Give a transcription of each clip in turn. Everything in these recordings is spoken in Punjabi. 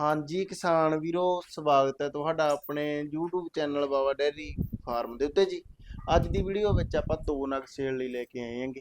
ਹਾਂਜੀ ਕਿਸਾਨ ਵੀਰੋ, ਸਵਾਗਤ ਹੈ ਤੁਹਾਡਾ ਆਪਣੇ YouTube channel Baba dairy farm ਦੇ ਉੱਤੇ ਜੀ। ਅੱਜ ਦੀ ਵੀਡੀਓ ਵਿੱਚ ਆਪਾਂ ਦੋ ਨਗ ਸੇਲ ਲਈ ਲੈ ਕੇ ਆਏ ਹਾਂਗੇ।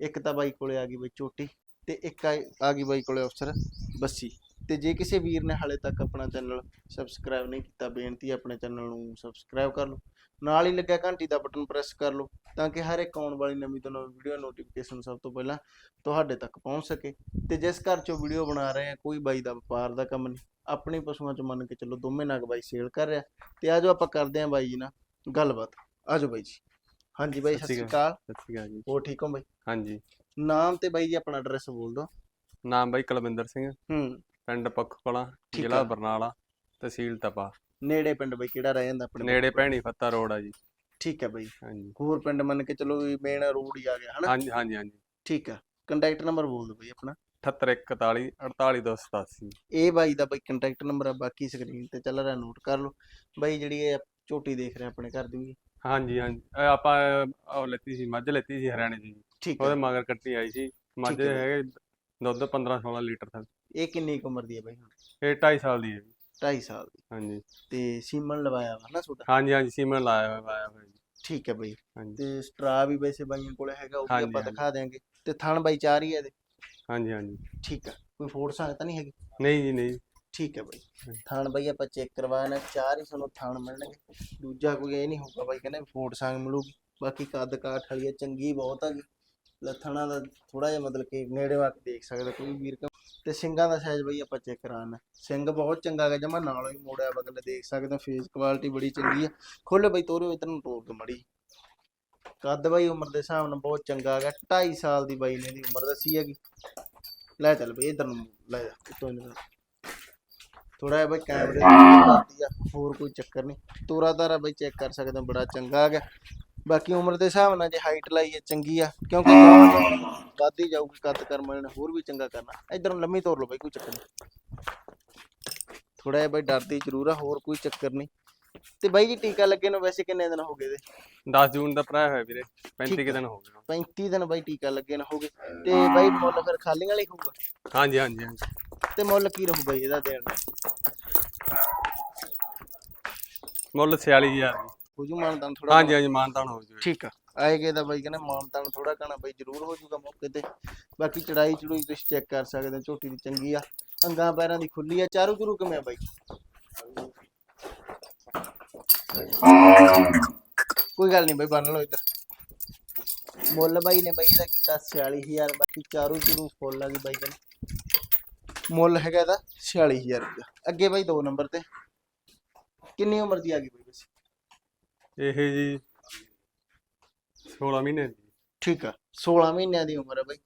ਇੱਕ ਤਾਂ ਬਾਈ ਕੋਲੇ ਆ ਗਈ ਬਈ ਚੋਟੀ ਤੇ ਇੱਕ ਆ ਆ ਗਈ ਬਾਈ ਕੋਲੇ ਅਫਸਰ ਬੱਸੀ। ਤੇ ਜੇ ਕਿਸੇ ਵੀਰ ਨੇ ਹਾਲੇ ਤੱਕ ਆਪਣਾ ਚੈਨਲ ਸਬਸਕ੍ਰਾਈਬ ਨਹੀਂ ਕੀਤਾ ਬੇਨਤੀ ਹੈ ਆਪਣੇ ਚੈਨਲ ਨੂੰ ਸਬਸਕ੍ਰਾਈਬ ਕਰ ਲਓ। ਨਾਲ ਹੀ ਲੱਗਿਆ ਘੰਟੀ ਦਾ ਬਟਨ ਪ੍ਰੈਸ ਕਰ ਲਓ ਤਾਂ ਕਿ ਹਰ ਇੱਕ ਆਉਣ ਵਾਲੀ ਨਵੀਂ ਤੋਂ ਨਵੀਂ ਵੀਡੀਓ ਨੋਟੀਫਿਕੇਸ਼ਨ ਸਭ ਤੋਂ ਪਹਿਲਾਂ ਤੁਹਾਡੇ ਤੱਕ ਪਹੁੰਚ ਸਕੇ। ਤੇ ਜਿਸ ਘਰ ਚੋਂ ਵੀਡੀਓ ਬਣਾ ਰਹੇ ਆ ਕੋਈ ਬਾਈ ਦਾ ਵਪਾਰ ਦਾ ਕੰਮ ਨਹੀਂ। ਆਪਣੇ ਪਸ਼ੂਆਂ ਚ ਮੰਨ ਕੇ ਚੱਲੋ ਦੋਵੇਂ ਨਗ ਬਾਈ ਸੇਲ ਕਰ ਰਿਹਾ। ਤੇ ਆਜੋ ਆਪਾਂ ਕਰਦੇ ਆਂ ਬਾਈ ਜੀ ਨਾਲ ਗੱਲਬਾਤ। ਆਜੋ ਬਾਈ ਜੀ। ਹਾਂਜੀ ਬਾਈ ਸਤਿ ਸ਼੍ਰੀ ਅਕਾਲ। ਸਤਿ ਸ਼੍ਰੀ ਅਕਾਲ ਜੀ। ਹੋਰ ਠੀਕ ਹੋ ਬਾਈ? ਹਾਂਜੀ। ਨਾਮ ਤੇ ਬਾਈ ਜੀ ਆਪਣਾ ਐਡਰੈਸ ਬੋਲ ਦਿਓ। ਨਾਮ ਬਾਈ ਕੁਲਵਿੰਦਰ ਸਿੰਘ। ਹੂੰ। ਪਿੰਡ ਪੱਖ ਕਲਾਂ ਠੀਕ ਜ਼ਿਲ੍ਹਾ ਆ। ਬਰਨਾਲਾ ਤਹਿਸੀਲ ਤਪਾ। ਨੇੜੇ ਪਿੰਡ ਬਾਈ ਕਿਹੜਾ ਰਹਿ ਜਾਂਦਾ ਆਪਣੇ ਨੇੜੇ ਭੈਣੀ ਫੱਤਾ ਰੋਡ ਆ ਜੀ। ਠੀਕ ਹੈ ਬਾਈ। ਹਾਂਜੀ। ਹੋਰ ਪਿੰਡ ਮੰਨ ਕੇ ਚੱਲੋ ਵੀ ਮੇਨ ਰੋਡ ਹੀ ਆ ਗਿਆ ਹਨਾ? ਹਾਂਜੀ ਹਾਂਜੀ ਹਾਂਜੀ। ਠੀਕ ਹੈ ਕੰਟੈਕਟ ਨੰਬਰ ਬੋਲ ਦਿਓ ਬਾਈ ਆਪਣਾ। 7141 48287 ਇਹ ਬਾਈ ਦਾ ਬਾਈ ਕੰਟੈਕਟ ਨੰਬਰ ਆ ਬਾਕੀ ਸਕਰੀਨ ਤੇ ਚੱਲ ਰਿਹਾ ਨੋਟ ਕਰ ਲਓ। ਬਾਈ ਜਿਹੜੀ ਇਹ ਝੋਟੀ ਦੇਖ ਰਹੇ ਆਪਣੇ ਘਰ ਦੀ ਹਾਂਜੀ ਹਾਂਜੀ। ਇਹ ਆਪਾਂ ਉਹ ਲੈਤੀ ਸੀ ਮੱਝ ਲੈਤੀ ਸੀ ਹਰਿਆਣੇ ਦੀ। ਠੀਕ ਉਹਦੇ ਹੈ ਮਗਰ ਕੱਟੀ ਆਈ ਸੀ। ਮੱਝ ਠੀਕ ਹੈ। ਹੈਗੇ ਦੁੱਧ 15 16 ਲੀਟਰ ਤੱਕ। ਇਹ ਕਿੰਨੀ ਕੁ ਉਮਰ ਦੀ ਹੈ ਬਾਈ ਹੁਣ? ਇਹ 2.5 ਸਾਲ ਦੀ ਹੈ ਜੀ। 2.5 ਸਾਲ ਦੀ। ਹਾਂਜੀ। ਤੇ ਸੀਮਨ ਲਵਾਇਆ ਵਾ ਨਾ ਤੁਹਾਡਾ? ਹਾਂਜੀ ਹਾਂਜੀ ਸੀਮਨ ਲਾਇਆ ਹੋਇਆ ਆਇਆ ਹੋਇਆ ਜੀ। ਠੀਕ ਹੈ ਬਾਈ। ਹਾਂਜੀ। ਤੇ ਸਟਰਾ ਵੀ ਵੈਸੇ ਬਾਈਆਂ ਕੋਲੇ ਹੈਗਾ ਉਹ ਵੀ ਹਾਂਜੀ, ਆਪਾਂ ਹਾਂਜੀ। ਦਿਖਾ ਦਿਆਂਗੇ। ਤੇ ਥਣ ਬਾਈ ਚਾਰ ਹੀ ਹੈ ਇਹਦੇ? ਹਾਂਜੀ ਹਾਂਜੀ। ਠੀਕ ਹੈ ਕੋਈ ਫੋੜ ਸੰਗ ਤਾਂ ਨਹੀਂ ਹੈਗੀ? ਨਹੀਂ ਜੀ ਨਹੀਂ। ਠੀਕ ਹੈ ਬਾਈ। ਥਣ ਬਾਈ ਆਪਾਂ ਚੈੱਕ ਕਰਵਾਣਾ ਚਾਰ ਹੀ ਤੁਹਾਨੂੰ ਥਣ ਮਿਲਣਗੇ। ਦੂਜਾ ਕੋਈ ਇਹ ਨਹੀਂ ਹੋਊਗਾ ਬਾਈ ਕਹਿੰਦੇ ਫੋੜ ਸੰਗ ਮਿਲੂਗੀ। ਬਾਕੀ ਕੱਦ ਕਾਠ ਵਾਲੀ ਹੈ ਚੰਗੀ ਬਹੁਤ ਹੈਗੀ ਲੱਥਣਾ ਦਾ ਥੋੜਾ ਜਿਹਾ ਮਤਲਬ ਕਿ ਨੇੜੇ ਆ ਕੇ ਦੇਖ ਸਕਦਾ ਕੋਈ ਵੀਰ ਤੇ ਸਿੰਘਾਂ ਦਾ ਸਾਈਜ਼ ਬਾਈ ਆਪਾਂ ਚੈੱਕ ਕਰਾਣਾ ਸਿੰਘ ਬਹੁਤ ਚੰਗਾ ਹੈਗਾ, ਜਮਾ ਨਾਲੋਂ ਹੀ ਮੋੜਿਆ ਬਗਲ ਦੇਖ ਸਕਦੇ ਹੋ ਫੇਸ ਕੁਆਲਿਟੀ ਬੜੀ ਚੰਗੀ ਹੈ। ਖੋਲੇ ਬਾਈ ਤੋਰਿਓ ਇਧਰ ਨੂੰ ਤੋੜ ਕੇ ਮੜੀ। ਕੱਦ ਬਾਈ ਉਮਰ ਦੇ ਹਿਸਾਬ ਨਾਲ ਬਹੁਤ ਚੰਗਾ ਹੈਗਾ 2.5 ਸਾਲ ਦੀ ਬਾਈ ਨੇ ਦੀ ਉਮਰ ਦੱਸੀ ਹੈਗੀ। ਲੈ ਚੱਲ ਬਈ, ਇਧਰ ਨੂੰ ਲੈ ਜਾ ਉੱਤੋਂ ਨੂੰ ਥੋੜਾ ਜਿਹਾ ਬਈ ਕੈਮਰੇ ਦੀ ਆ ਹੋਰ ਕੋਈ ਚੱਕਰ ਨਹੀਂ। ਤੋਰਾ ਤਾਰਾ ਬਾਈ ਚੈੱਕ ਕਰ ਸਕਦੇ ਹੋ, ਬੜਾ ਚੰਗਾ ਹੈਗਾ। ਬਾਕੀ ਉਮਰ ਦੇ ਹਿਸਾਬ ਨਾਲ ਜੇ ਹਾਈਟ ਲਾਈਏ ਚੰਗੀ ਆ ਕਿਉਂਕਿ ਵੱਧਦੀ ਜਾਊਗੀ ਕੱਦ ਕਰਮ ਨੇ ਹੋਰ ਵੀ ਚੰਗਾ ਕਰਨਾ। ਇਧਰ ਲੰਮੀ ਤੋਰ ਲਓ ਬਾਈ ਕੋਈ ਚੱਕਰ ਨਹੀਂ। ਥੋੜਾ ਜਿਹਾ ਬਾਈ ਡਰਦੀ ਜ਼ਰੂਰ ਆ ਹੋਰ ਕੋਈ ਚੱਕਰ ਨਹੀਂ। ਤੇ ਬਾਈ ਜੀ ਟੀਕਾ ਲੱਗੇ ਨੂੰ ਵੈਸੇ ਕਿੰਨੇ ਦਿਨ ਹੋ ਗਏ ਦੇ 10 ਜੂਨ ਦਾ ਭਰਾ ਹੋਇਆ ਵੀਰੇ 35 ਠੀਕ ਕੁ ਆ। ਦਿਨ ਹੋ ਗਏ। 35 ਦਿਨ ਬਾਈ ਟੀਕਾ ਲੱਗੇ ਨੂੰ ਹੋ ਗਏ। ਤੇ ਬਾਈ ਮੁੱਲ ਫਿਰ ਖਾਲੀ ਵਾਲੀ ਹੋਊਗਾ? ਹਾਂਜੀ ਹਾਂਜੀ ਹਾਂਜੀ। ਤੇ ਮੁੱਲ ਕੀ ਰਹੂ ਬਾਈ ਇਹਦਾ ਦੇਣ ਦਾ? ਮੁੱਲ 46000 ਜੀ। ਹੋ ਜੂ ਮਾਨਦਾਨ ਥੋੜਾ ਹਾਂਜੀ ਹਾਂਜੀ ਮਾਨਤਾਨ ਹੋ ਜੂਗਾ ਠੀਕ ਆ। ਆਏਗੇ ਤਾਂ ਬਾਈ ਕਹਿੰਦੇ ਮਾਨਤਾਨ ਥੋੜਾ ਘਣਾ ਬਾਈ ਜ਼ਰੂਰ ਹੋ ਜੂਗਾ ਮੌਕੇ ਤੇ। ਬਾਕੀ ਚੜਾਈ ਚੜੂਈ ਤੁਸੀਂ ਚੈੱਕ ਕਰ ਸਕਦੇ ਹੋ ਝੋਟੀ ਦੀ ਚੰਗੀ ਆ। ਅੰਗਾਂ ਪੈਰਾਂ ਦੀ ਖੁੱਲੀ ਆ ਚਾਰੂ ਚਰੂ ਕਿਵੇਂ ਆ ਬਾਈ? ਕੋਈ ਗੱਲ ਨਹੀਂ ਬਾਈ ਬੰਨ ਲਓ ਇੱਧਰ। ਮੁੱਲ ਬਾਈ ਨੇ ਬਾਈ ਇਹਦਾ ਕੀਤਾ 46000 ਬਾਕੀ ਚਾਰੂ ਚਰੂ ਫੁੱਲ ਆ ਗਈ ਬਾਈ ਕਹਿੰਦੇ। ਮੁੱਲ ਹੈਗਾ ਇਹਦਾ 46000 ਰੁਪਇਆ। ਅੱਗੇ ਬਾਈ ਦੋ ਨੰਬਰ ਤੇ। ਕਿੰਨੀ ਉਮਰ ਦੀ ਆ ਗਈ ਬਾਈ ਵੈਸੇ? ਇਹ ਜੀ 16 ਮਹੀਨੇ ਦੀ। ਠੀਕ ਆ 16 ਮਹੀਨਿਆਂ ਦੀ ਉਮਰ ਹੈ ਬਾਈ।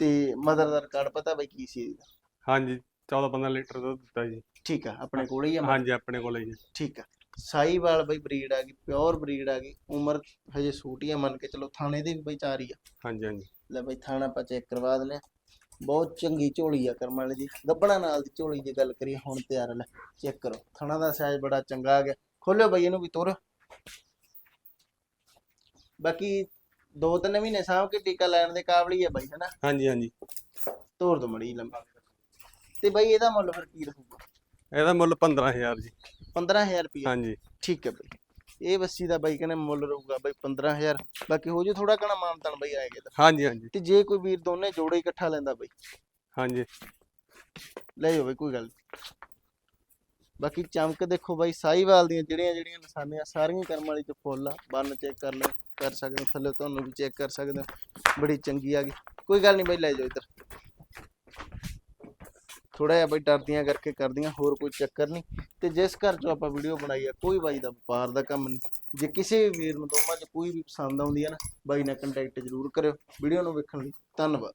ਤੇ ਮਦਰ ਦਾ ਰਿਕਾਰਡ ਪਤਾ ਬਾਈ ਕੀ ਸੀ? ਇਹਦਾ ਹਾਂਜੀ 14 15 ਲੀਟਰ ਦੁੱਧ ਦਿੱਤਾ ਜੀ। ਠੀਕ ਆ ਆਪਣੇ ਕੋਲ ਹੀ ਆ ਹਾਂਜੀ ਆਪਣੇ ਕੋਲੇ ਜੀ ਠੀਕ ਆ। ਸਾਈਵਾਲ ਬਾਈ ਬਰੀਡ ਆ ਗਈ ਪਿਓਰ ਬਰੀਡ ਆ ਗਈ। ਉਮਰ ਹਜੇ ਛੋਟੀ ਆ ਮੰਨ ਕੇ ਚਲੋ ਥਾਣੇ ਦੇ ਵੀ ਬਾਈ ਚਾਰ ਹੀ ਆ। ਹਾਂਜੀ ਹਾਂਜੀ। ਲੈ ਬਾਈ ਥਾਣਾ ਆਪਾਂ ਚੈੱਕ ਕਰਵਾ ਆ ਬਹੁਤ ਚੰਗੀ ਝੋਲੀ ਆ ਕਰਮ ਵਾਲੇ ਦੀ। ਗੱਬਣਾ ਨਾਲ ਦੀ ਝੋਲੀ ਦੀ ਗੱਲ ਕਰੀਏ ਹੁਣ ਤਿਆਰ ਲੈ। ਚੈੱਕ ਕਰੋ। ਥਾਣਾ ਦਾ ਸਾਈਜ਼ ਬੜਾ ਚੰਗਾ ਆ ਗਿਆ। ਖੋਲਿਓ ਬਾਈ ਇਹਨੂੰ ਵੀ ਤੋਰ। ਬਾਕੀ ਦੋ ਤਿੰਨ ਮਹੀਨੇ ਸਾਂਭ ਕੇ ਟੀਕਾ ਲੈਣ ਦੇ ਕਾਬਲੀ ਆ ਬਾਈ ਹਨਾ? ਹਾਂਜੀ ਹਾਂਜੀ। ਤੋਰ ਦੋ ਮੜੀ ਲੰਬਾ। ਤੇ ਬਾਈ ਇਹਦਾ ਮੁੱਲ ਫਿਰ ਕੀ ਰਹੂਗਾ? ਇਹਦਾ ਮੁੱਲ 15000 ਜੀ। 15000 ਰੁਪਏ ਹਾਂਜੀ। ਠੀਕ ਹੈ ਬਾਈ। ਇਹ ਬੱਸੀ ਦਾ ਬਾਈ ਕਹਿੰਦੇ ਮੁੱਲ ਰਹੂਗਾ ਬਾਈ 15000 ਬਾਕੀ ਹੋ ਜੂ ਥੋੜਾ ਘਣਾ ਮਾਨਤਨ ਬਾਈ ਆਏਗਾ ਤਾਂ। ਹਾਂਜੀ ਹਾਂਜੀ। ਤੇ ਜੇ ਕੋਈ ਵੀਰ ਦੋਨੇ ਜੋੜੇ ਇਕੱਠਾ ਲੈਂਦਾ ਬਾਈ। ਹਾਂਜੀ। ਲੈ ਜਾਓ ਬਾਈ ਕੋਈ ਗੱਲ ਨੀ। ਬਾਕੀ ਚਮਕ ਦੇਖੋ ਬਾਈ ਸਾਈਵਾਲ ਦੀਆਂ ਜਿਹੜੀਆਂ ਜਿਹੜੀਆਂ ਨਿਸ਼ਾਨੀਆਂ, ਸਾਰੀਆਂ ਕਰਮ ਵਾਲੀ ਚ ਫੁੱਲ ਆ, ਬੰਨ ਚੈੱਕ ਕਰ ਲੈ, ਕਰ ਸਕਦੇ ਹੋ, ਥੱਲੇ ਤੁਹਾਨੂੰ ਵੀ ਚੈੱਕ ਕਰ ਸਕਦੇ ਹੋ, ਬੜੀ ਚੰਗੀ ਆ ਗਈ। ਕੋਈ ਗੱਲ ਨਹੀਂ ਬਾਈ, ਲੈ ਜਾਓ ਇੱਧਰ। ਥੋੜਾ ਜਿਹਾ ਬਾਈ ਡਰਦੀਆਂ ਕਰਕੇ ਕਰਦੀਆਂ, ਹੋਰ ਕੋਈ ਚੱਕਰ ਨਹੀਂ। ਤੇ ਜਿਸ ਘਰ ਚੋਂ ਆਪਾਂ ਵੀਡੀਓ ਬਣਾਈ ਆ, ਕੋਈ ਬਾਈ ਦਾ ਵਪਾਰ ਦਾ ਕੰਮ ਨਹੀਂ। ਜੇ ਕਿਸੇ ਵੀ ਵੀਰ ਨੂੰ ਦੋਵਾਂ ਚ ਕੋਈ ਵੀ ਪਸੰਦ ਆਉਂਦੀ ਹੈ ਨਾ, ਬਾਈ ਨਾਲ ਕੰਟੈਕਟ ਜ਼ਰੂਰ ਕਰਿਓ। ਵੀਡੀਓ ਨੂੰ ਵੇਖਣ ਲਈ ਧੰਨਵਾਦ।